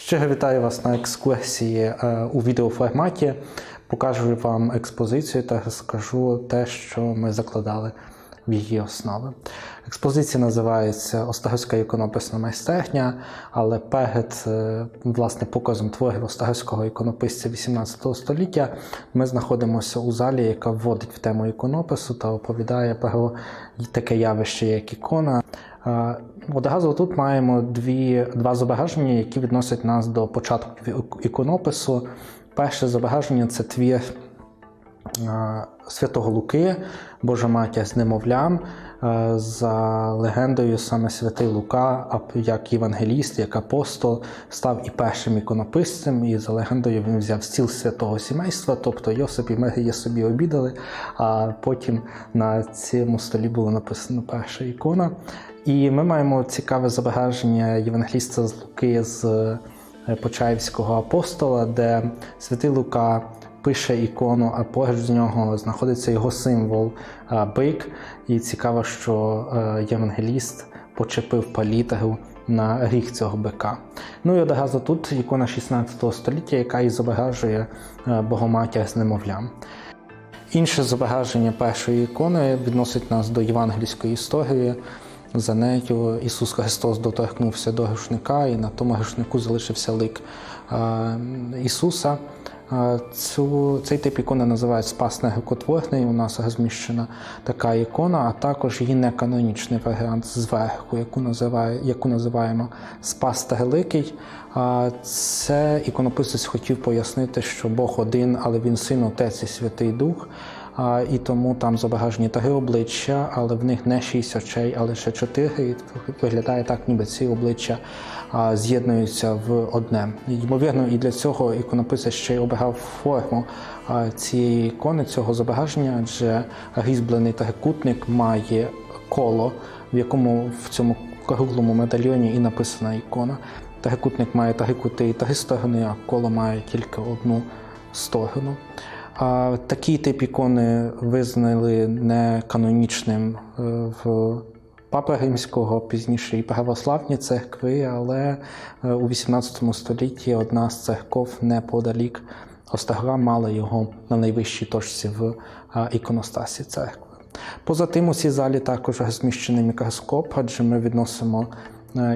Щиро вітаю вас на екскурсії е, у відеоформаті. Покажу вам експозицію та розкажу те, що ми закладали в її основи. Експозиція називається Остагівська іконописна майстерня, але перед е, власне показом творів Остагівського іконописця XVIII століття ми знаходимося у залі, яка вводить в тему іконопису та оповідає про таке явище, як ікона. Е, Одразу тут маємо дві, два зображення, які відносять нас до початку іконопису. Перше зображення це твір е, Святого Луки, Божа Матір з немовлям. Е, За легендою, саме святий Лука, як євангеліст, як апостол, став і першим іконописцем, і за легендою він взяв стіл святого сімейства, тобто Йосип і Марія собі обідали, а потім на цьому столі було написано перша ікона. І ми маємо цікаве зображення євангеліста з Луки з е, Почаївського апостола, де святий Лука пише ікону, а поруч з нього знаходиться його символ бик. І цікаво, що е, євангеліст почепив палітру на гріх цього бика. Ну і одразу тут ікона 16 століття, яка і зображує е, Богоматір з немовлям. Інше зображення першої ікони відносить нас до євангельської історії. За нею Ісус Христос доторкнувся до грішника, і на тому грішнику залишився лик е, Ісуса. Е, Цю, цей тип ікони називають Спас негрикотворний. У нас розміщена така ікона, а також її неканонічний варіант зверху, яку, називає, яку називаємо Спас Великий. Е, Це іконописець хотів пояснити, що Бог один, але він син, отець і святий Дух. І тому там зображені три обличчя, але в них не шість очей, а лише чотири. І виглядає так, ніби ці обличчя з'єднуються в одне. Ймовірно, і для цього іконописець ще й обирав форму цієї ікони, цього зображення, адже різьблений трикутник має коло, в якому в цьому круглому медальйоні і написана ікона. Трикутник має три кути і три сторони, а коло має тільки одну сторону. Такий тип ікони визнали неканонічним е, в Папи Римського, пізніше і православні церкви, але е, у XVIII столітті одна з церков неподалік Остагра мала його на найвищій точці в е, іконостасі церкви. Поза тим, у цій залі також розміщений мікроскоп, адже ми відносимо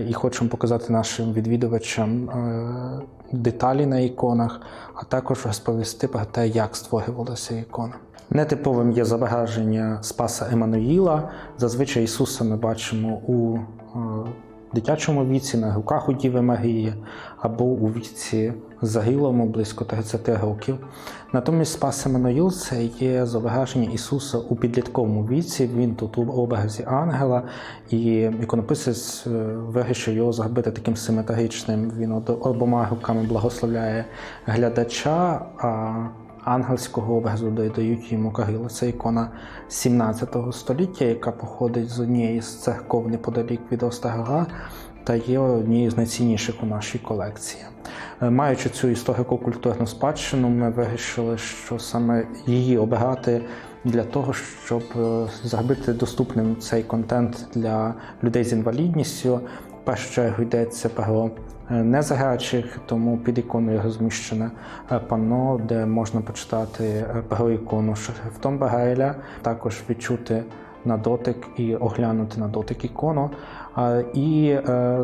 і хочемо показати нашим відвідувачам деталі на іконах, а також розповісти про те, як створювалася ікона. Нетиповим є зображення Спаса Еммануїла. Зазвичай Ісуса ми бачимо у дитячому віці, на руках у Діви Марії, або у віці загилому близько 30 років. Натомість Спас Еммануїл – це є зображення Ісуса у підлітковому віці. Він тут у образі ангела, і іконописець вирішив його зробити таким симетричним. Він обома руками благословляє глядача. а Ангельського образу додають йому Кирило. Це ікона 17 століття, яка походить з однієї з церков неподалік від Остагора та є однією з найцінніших у нашій колекції. Маючи цю історико-культурну спадщину, ми вирішили, що саме її обирати для того, щоб зробити доступним цей контент для людей з інвалідністю. Першу чергу йдеться про незаграчих, тому під іконою розміщене панно, де можна почитати про ікону шрифтом Багайля, також відчути на дотик і оглянути на дотик ікону. І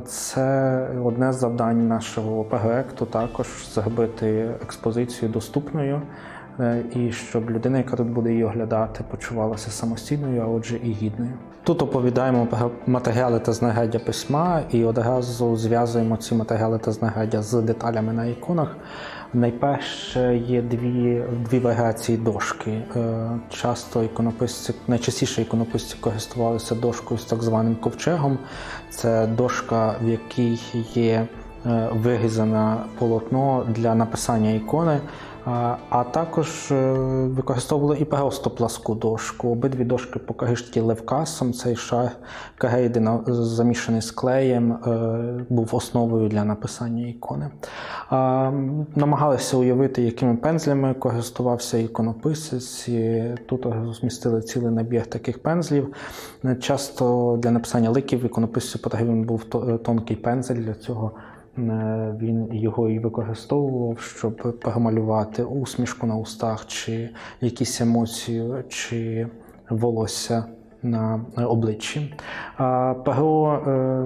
це одне з завдань нашого проекту також зробити експозицію доступною. І щоб людина, яка тут буде її оглядати, почувалася самостійною, а отже, і гідною. Тут оповідаємо матеріали та знаряддя письма і одразу зв'язуємо ці матеріали та знаряддя з деталями на іконах. Найперше є дві дві варіації дошки. Часто іконописці, найчастіше іконописці користувалися дошкою з так званим ковчегом. Це дошка, в якій є вирізане полотно для написання ікони. А також використовували і просто пласку дошку. Обидві дошки покажуть левкасом. Цей шар кагейди замішаний з клеєм, був основою для написання ікони. Намагалися уявити, якими пензлями користувався іконописець. І Тут розмістили цілий набір таких пензлів. Часто для написання ликів іконописцю потрібен був тонкий пензель для цього е, він його і використовував, щоб перемалювати усмішку на устах, чи якісь емоції, чи волосся на обличчі. Перо е,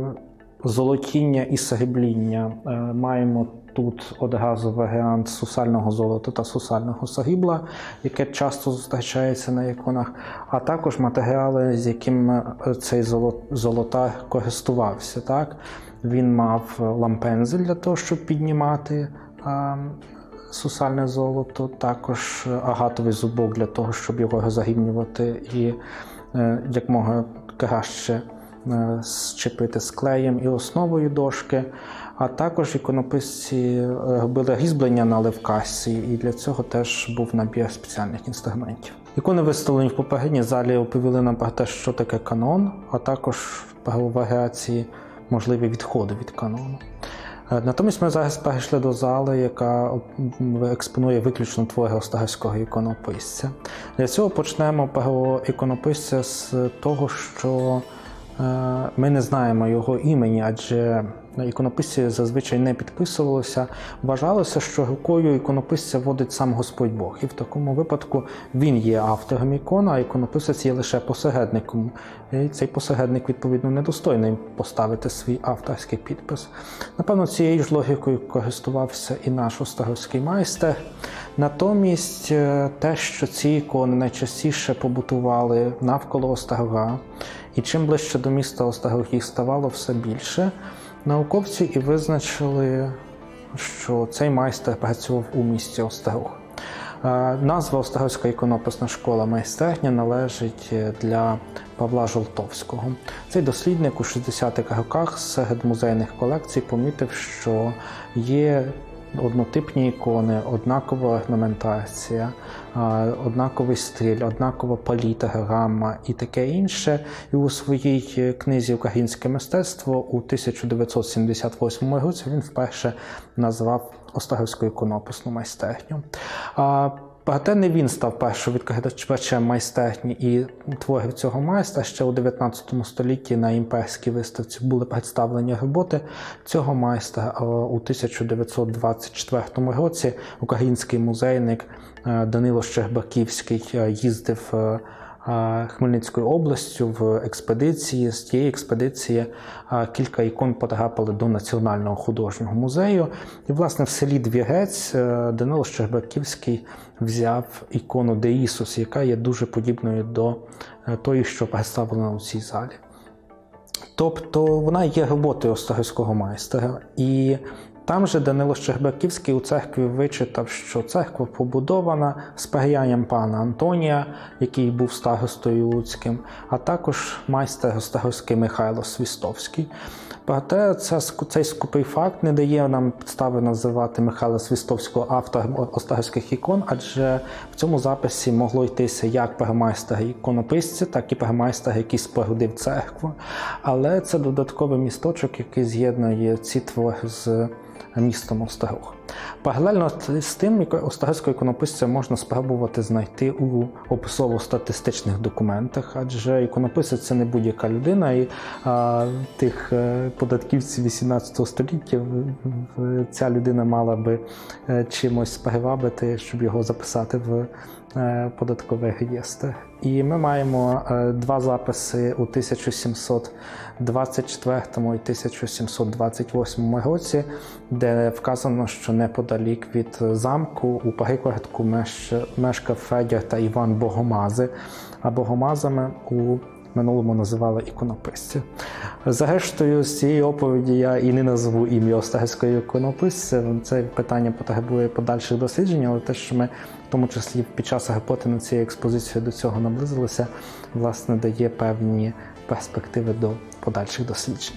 золотіння і срібління е, маємо тут одразу варіант сусального золота та сусального срібла, яке часто зустрічається на іконах, а також матеріали, з якими е, цей золо- золотар користувався. Так? Він мав лампензель для того, щоб піднімати. е, Сусальне золото, також агатовий зубок для того, щоб його розрівнювати і е, якмога краще е, зчепити з клеєм і основою дошки. А також іконописці е, робили різьблення на левкасі, і для цього теж був набір спеціальних інструментів. Ікони виставлені в попередній залі оповіли нам про те, що таке канон, а також про варіації можливі відходи від канону. Е, Натомість ми зараз перейшли до зали, яка експонує виключно твори Остагівського іконописця. Для цього почнемо про іконописця з того, що е, ми не знаємо його імені, адже іконописці зазвичай не підписувалося. Вважалося, що рукою іконописця водить сам Господь Бог, і в такому випадку він є автором ікони, а іконописець є лише посередником. І цей посередник, відповідно, недостойний поставити свій авторський підпис. Напевно, цією ж логікою користувався і наш остагорський майстер. Натомість, е, те, що ці ікони найчастіше побутували навколо Остагора, і чим ближче до міста Остагор їх ставало все більше, науковці і визначили, що цей майстер працював у місті Остагор. Е, Назва Остагорська іконописна школа майстерня належить е, для Павла Жолтовського. Цей дослідник у 60-х роках серед музейних колекцій помітив, що є однотипні ікони, однакова орнаментація, однаковий стиль, однакова паліта, грама і таке інше. І у своїй книзі Українське мистецтво у 1978 році він вперше назвав Остагівську іконописну майстерню. Проте не він став першим відкривачем майстерні і творів цього майстра. Ще у 19 столітті на імперській виставці були представлені роботи цього майстра. А У 1924 році український музейник е, Данило Щербаківський е, їздив е, Хмельницькою областю в експедиції. З тієї експедиції кілька ікон потрапили до Національного художнього музею. І, власне, в селі Двірець е, Данило Щербаківський взяв ікону Де Ісус, яка є дуже подібною до е, тої, що представлена у цій залі. Тобто вона є роботою остагівського майстра. І там же Данило Щербаківський у церкві вичитав, що церква побудована сприянням пана Антонія, який був старостою Луцьким, а також майстер остагівський Михайло Свістовський. Проте це, цей скупий факт не дає нам підстави називати Михайла Свістовського автором остагівських ікон, адже в цьому записі могло йтися як перемайстер іконописця, так і перемайстер, який спорудив церкву. Але це додатковий місточок, який з'єднує ці твори з містом Остагур. Паралельно з тим, остагівського іконописця можна спробувати знайти у описово-статистичних документах, адже іконописець це не будь-яка людина, і а, тих е, податківців 18 століття ця людина мала би е, чимось привабити, щоб його записати в е, податковий реєстр. І ми маємо два записи у 1724 і 1728 році, де вказано, що неподалік від замку у пригородку меш- мешкав Федір та Іван Богомази, а Богомазами у минулому називали іконописців. Зрештою, з цієї оповіді я і не назву ім'я Остагівського іконописця. Це питання потребує подальших досліджень, але те, що ми в тому числі під час роботи над цією експозицією до цього наблизилися, власне, дає певні перспективи до подальших досліджень.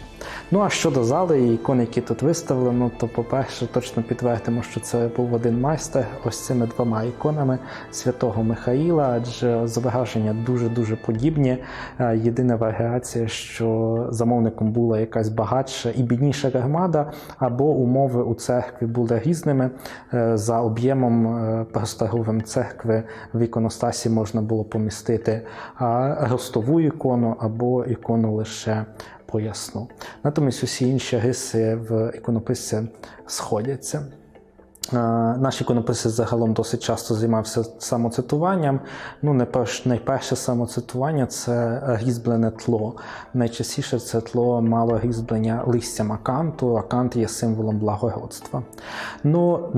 Ну а щодо зали і ікон, які тут виставлено, то, по-перше, точно підтвердимо, що це був один майстер ось цими двома іконами святого Михаїла, адже зображення дуже-дуже подібні. Єдина варіація, що замовником була якась багатша і бідніша громада, або умови у церкві були різними. Е, За об'ємом е, просторовим церкви в іконостасі можна було помістити ростову ікону або ікону лише поясну. Натомість усі інші риси в іконописці сходяться. Е, Наш іконописець загалом досить часто займався самоцитуванням. Ну, найперш- найперше самоцитування це різьблене тло. Найчастіше це тло мало різьблення листям аканту. Акант є символом благородства. Ну,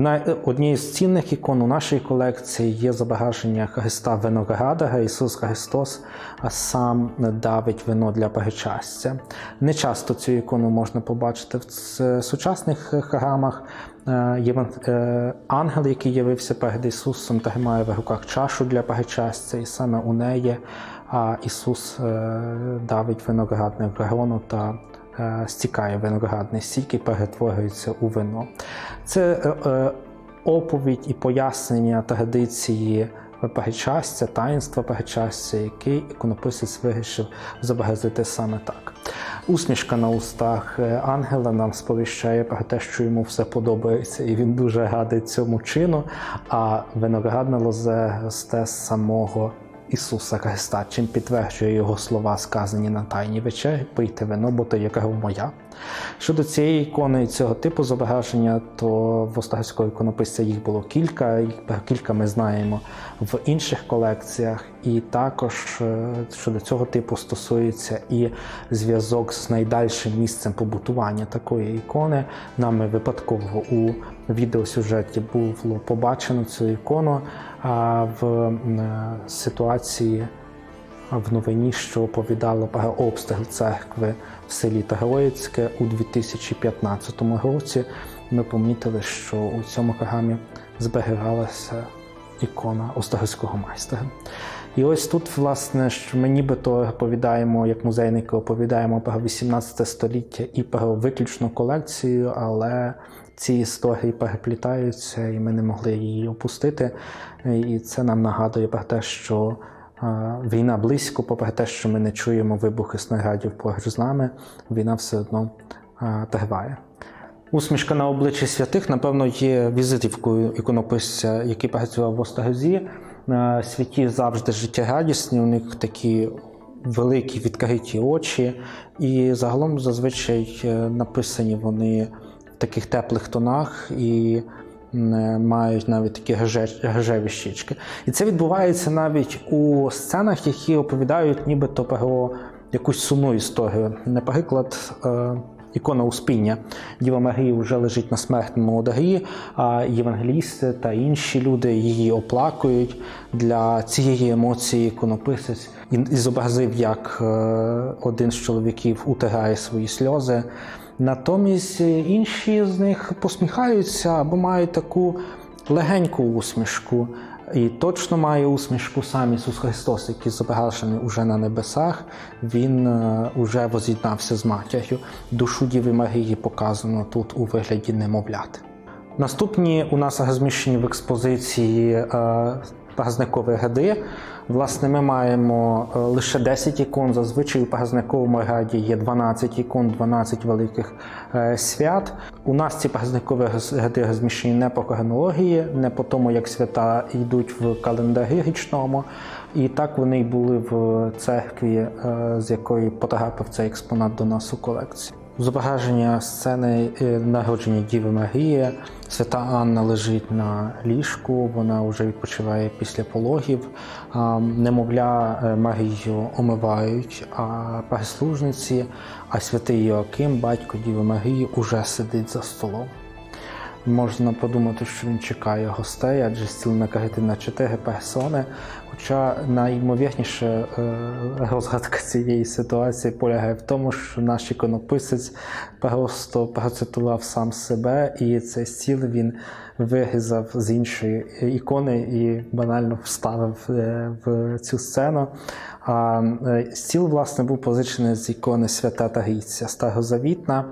однією з цінних ікон у нашій колекції є зображення Христа Виноградара. Ісус Христос сам давить вино для причастя. Не часто цю ікону можна побачити в сучасних храмах. Е, е, Ангел, який явився перед Ісусом, та має в руках чашу для перечастя, і саме у неї Ісус е, давить виноградне грону та стікає виноградний сік і перетворюється у вино. Це оповідь і пояснення традиції причастя, таїнства причастя, який іконописець вирішив зобразити саме так. Усмішка на устах е, ангела нам сповіщає про те, що йому все подобається, і він дуже радий цьому чину. А виноградне лозе росте з самого Ісуса Христа, чим підтверджує його слова, сказані на тайній вечері, пийте вино, бо то є моя. Щодо цієї ікони і цього типу зображення, то в Островського іконописця їх було кілька, їх кілька ми знаємо в інших колекціях. І також е, щодо цього типу стосується і зв'язок з найдальшим місцем побутування такої ікони. Нами випадково у відеосюжеті було побачено цю ікону а в е, ситуації в новині, що оповідало про обстріл церкви в селі Троїцьке у 2015 році. Ми помітили, що у цьому храмі зберігалася ікона Острозького майстра. І ось тут, власне, що ми нібито оповідаємо, як музейники оповідаємо про 18 століття і про виключну колекцію, але ці історії переплітаються, і ми не могли її опустити. І це нам нагадує про те, що е, війна близько, попри те, що ми не чуємо вибухи снарядів поруч з нами, війна все одно е, триває. Усмішка на обличчі святих, напевно, є візитівкою іконописця, який працював в Острозі. Е, Святі завжди життєрадісні, у них такі великі відкриті очі, і загалом зазвичай е, написані вони в таких теплих тонах і е, мають навіть такі рожеві щічки. І це відбувається навіть у сценах, які оповідають нібито про якусь сумну історію. Наприклад, е, Ікона Успіння Діва Марія вже лежить на смертному одарі, а євангелісти та інші люди її оплакують. Для цієї емоції іконописець і зобразив, як е, один з чоловіків утирає свої сльози. Натомість інші з них посміхаються або мають таку легеньку усмішку. І точно має усмішку сам Ісус Христос, який зображений уже на небесах. Він е, уже воз'єднався з матір'ю. Душу Діви Марії показано тут у вигляді немовляти. Наступні у нас розміщені в експозиції празникові ряди. Власне, ми маємо е, лише 10 ікон. Зазвичай у празниковому ряді є 12 ікон, 12 великих е, свят. У нас ці празникові роз- розміщені не по хронології, не по тому, як свята йдуть в календарі річному. І так вони й були в церкві, е, з якої потрапив цей експонат до нас у колекцію. Зображення сцени е, народження Діви Марії. Свята Анна лежить на ліжку, вона вже відпочиває після пологів. Немовля е, Марію омивають, а прислужниці, а святий Йоаким, батько Діви Марії, уже сидить за столом. Можна подумати, що він чекає гостей, адже стіл накритий на чотири персони. Хоча найімовірніше розгадка цієї ситуації полягає в тому, що наш іконописець просто процитував сам себе, і цей стіл він вирізав з іншої ікони і банально вставив е, в цю сцену. А е, стіл, власне, був позичений з ікони Свята Тарійця Старозавітна.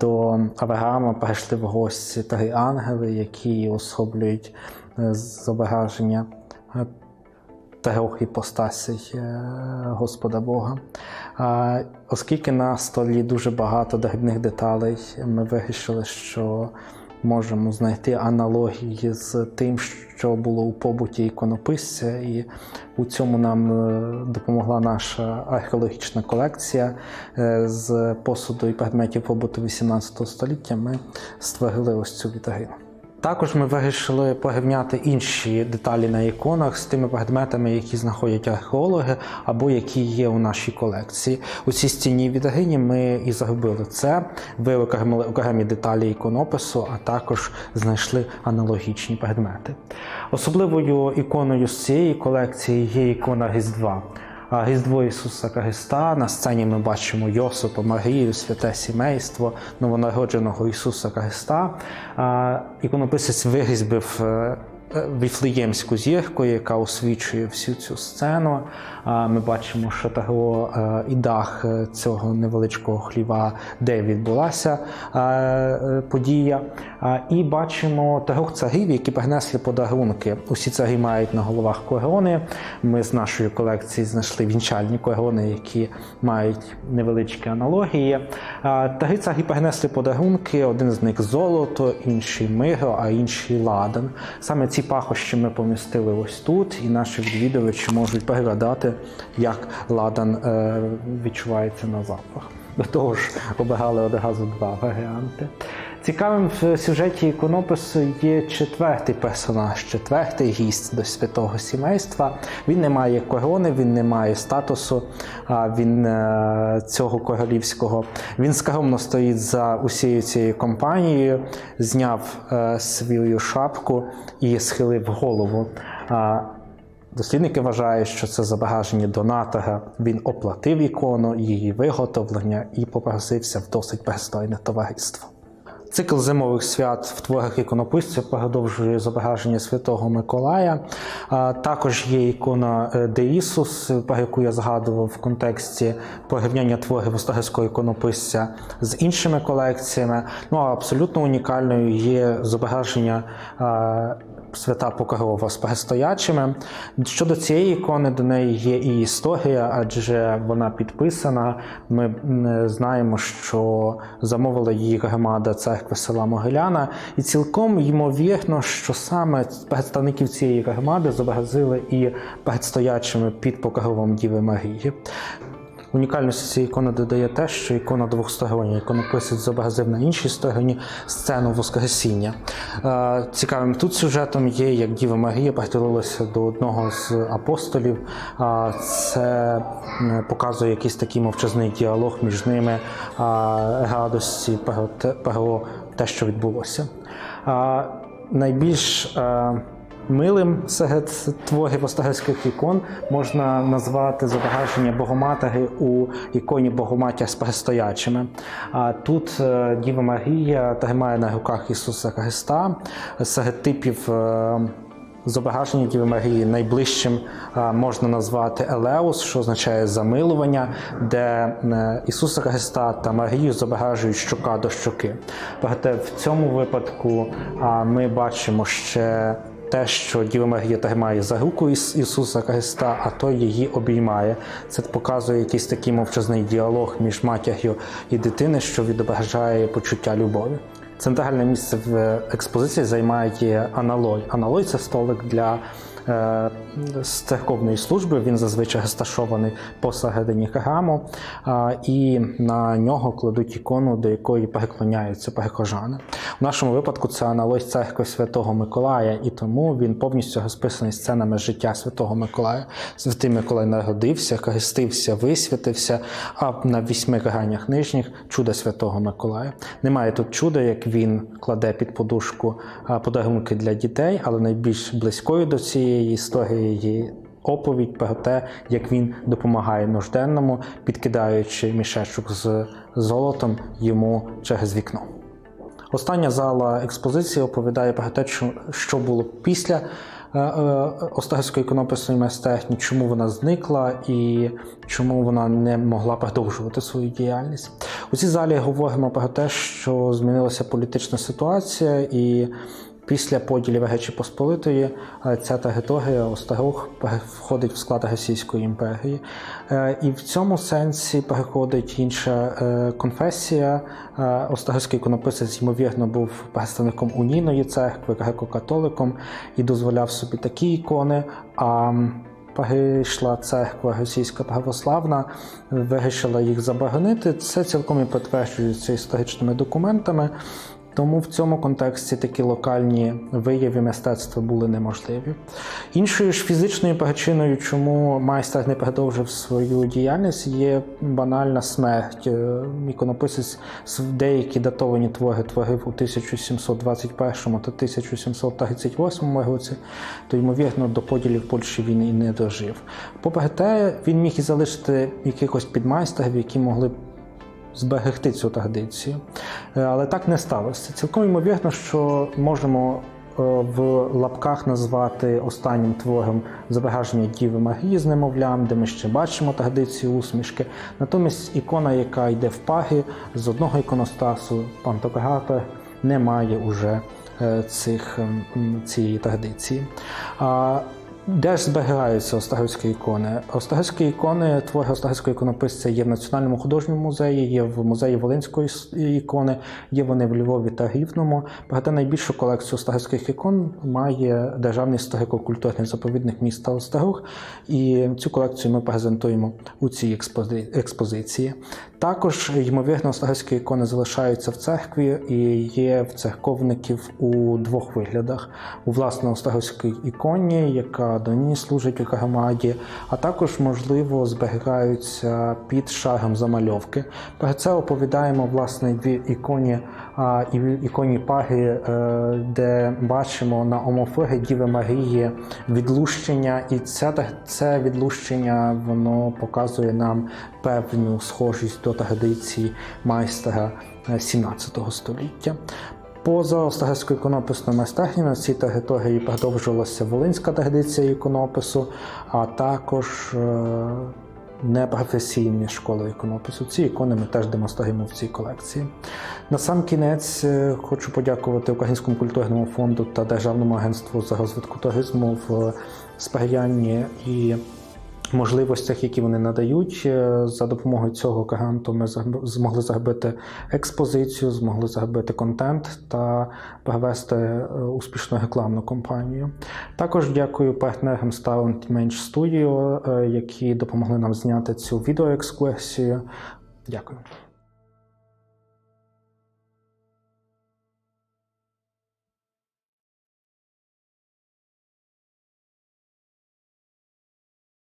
До Авраама прийшли в гості три ангели, які особлюють е, зображення трьох іпостасій е, Господа Бога. Оскільки на столі дуже багато дрібних деталей, ми вирішили, що можемо знайти аналогії з тим, що було у побуті іконописця, і у цьому нам е, допомогла наша археологічна колекція Е, з посуду і предметів побуту 18 століття. Ми створили ось цю вітагину. Також ми вирішили порівняти інші деталі на іконах з тими предметами, які знаходять археологи або які є у нашій колекції. У цій стіні відагині ми і загубили це, виокремили окремі деталі іконопису, а також знайшли аналогічні предмети. Особливою іконою з цієї колекції є ікона Різдва. Різдво Ісуса Христа. На сцені ми бачимо Йосипа, Марію, святе сімейство новонародженого Ісуса Христа. Іконописець вирізбив е, е, Віфлеємську зірку, яка освічує всю цю сцену. Ми бачимо шатро е, і дах е, цього невеличкого хліва, де відбулася е, е, подія. І бачимо трьох царів, які принесли подарунки. Усі царі мають на головах корони. Ми з нашої колекції знайшли вінчальні корони, які мають невеличкі аналогії. А, Три царі принесли подарунки. Один з них золото, інший миро, а інший ладан. Саме ці пахощі ми помістили ось тут, і наші відвідувачі можуть перегадати, як ладан е, відчувається на запах. До того ж, обирали одразу два варіанти. Цікавим в сюжеті іконопису є четвертий персонаж, четвертий гість до святого сімейства. Він не має корони, він не має статусу, він е, цього королівського. Він скромно стоїть за усією цією компанією, зняв е, свою шапку і схилив голову. Дослідники вважають, що це зображення донатора. Він оплатив ікону, її виготовлення і попросився в досить пристойне товариство. Цикл зимових свят в творах іконописців продовжує зображення Святого Миколая. Також є ікона е, Де Ісус, про яку я згадував в контексті порівняння творів Остагівського іконописця з іншими колекціями. Ну а абсолютно унікальною є зображення свята Покрова з перестоячими. Щодо цієї ікони, до неї є і історія, адже вона підписана. Ми знаємо, що замовила її громада церкви села Могиляна, і цілком ймовірно, що саме представників цієї громади зобразили і передстоячими під покровом Діви Марії. Унікальність цієї ікони додає те, що ікона двостороння. Іконописець зобразив на іншій стороні сцену Воскресіння. Е, Цікавим тут сюжетом є, як Діва Марія притулилася до одного з апостолів. Це показує якийсь такий мовчазний діалог між ними, радості про те, про те, що відбулося. Найбільш е, Милим серед творів остагельських ікон можна назвати зображення Богоматері у іконі Богоматір з перестоячими. А тут е, Діва Марія тримає на руках Ісуса Христа серед типів. е, Зображення Діви Марії найближчим е, можна назвати Елеус, що означає замилування, де Ісуса Христа та Марію зображують щока до щоки. Проте в цьому випадку ми бачимо ще те, що Діва Марія тримає за руку Іс- Ісуса Христа, а той її обіймає. Це показує якийсь такий мовчазний діалог між матір'ю і дитиною, що відображає почуття любові. Центральне місце в експозиції займає аналой. Аналой це столик для е, з церковної служби. Він зазвичай розташований посередині храму, і на нього кладуть ікону, до якої переклоняються прихожани. У нашому випадку це аналой церкви Святого Миколая, і тому він повністю розписаний сценами життя Святого Миколая. Святий Миколай народився, хрестився, висвятився, а на вісьми гранях нижніх чудо Святого Миколая. Немає тут чуда, як він кладе під подушку подарунки для дітей, але найбільш близькою до цієї історії є оповідь про те, як він допомагає нужденному, підкидаючи мішечок з золотом йому через вікно. Остання зала експозиції оповідає про те, що- було після е, е, Остарської іконописної майстерні, чому вона зникла і чому вона не могла продовжувати свою діяльність. У цій залі говоримо про те, що змінилася політична ситуація і Після поділів Речі Посполитої е, ця територія Острог входить в склад Російської імперії. Е, І в цьому сенсі переходить інша е, конфесія. Острогський іконописець, ймовірно, був представником унійної церкви, греко-католиком і дозволяв собі такі ікони. А Перейшла церква російська православна, вирішила їх заборонити. Це цілком і підтверджується історичними документами. Тому в цьому контексті такі локальні вияви мистецтва були неможливі. Іншою ж фізичною причиною, чому майстер не продовжив свою діяльність, є банальна смерть. Е, Іконописець деякі датовані твори творив у 1721 та 1738 році, то ймовірно до поділів Польщі він і не дожив. Попри те, він міг і залишити якихось підмайстерів, які могли б зберегти цю традицію. Е, Але так не сталося. Цілком ймовірно, що можемо е, в лапках назвати останнім твором зображення Діви Марії з немовлям, де ми ще бачимо традицію усмішки. Натомість ікона, яка йде в парі з одного іконостасу, пантографа, не має уже е, цих, цієї традиції. Де ж зберігаються остагівські ікони? Остагівські ікони, твори остагівського іконописця є в Національному художньому музеї, є в музеї Волинської ікони, є вони в Львові та Рівному. Проте найбільшу колекцію остагівських ікон має Державний історико-культурний заповідник міста Острог, і цю колекцію ми презентуємо у цій експози- експозиції. Також, ймовірно, остагівські ікони залишаються в церкві і є в церковників у двох виглядах: у власне остагівській іконі, яка донині служить у громаді, а також, можливо, зберігаються під шаром замальовки. Про це оповідаємо власне в іконі а, іконі Паги, е, де бачимо на омофори Діви Марії відлущення, і це, це відлущення воно показує нам певну схожість до традиції майстера е, 17 століття. Поза Остарською іконописною майстернею на цій території продовжувалася волинська традиція іконопису, а також е, непрофесійні школи іконопису. Ці ікони ми теж демонструємо в цій колекції. На сам кінець е, хочу подякувати Українському культурному фонду та Державному агентству з розвитку туризму в сприянні і можливостях, які вони надають. Е, За допомогою цього каганту, ми змогли загубити експозицію, змогли загубити контент та провести е, успішну рекламну кампанію. Також дякую партнерам Starland Mensch Studio, е, які допомогли нам зняти цю відеоекскурсію. Дякую.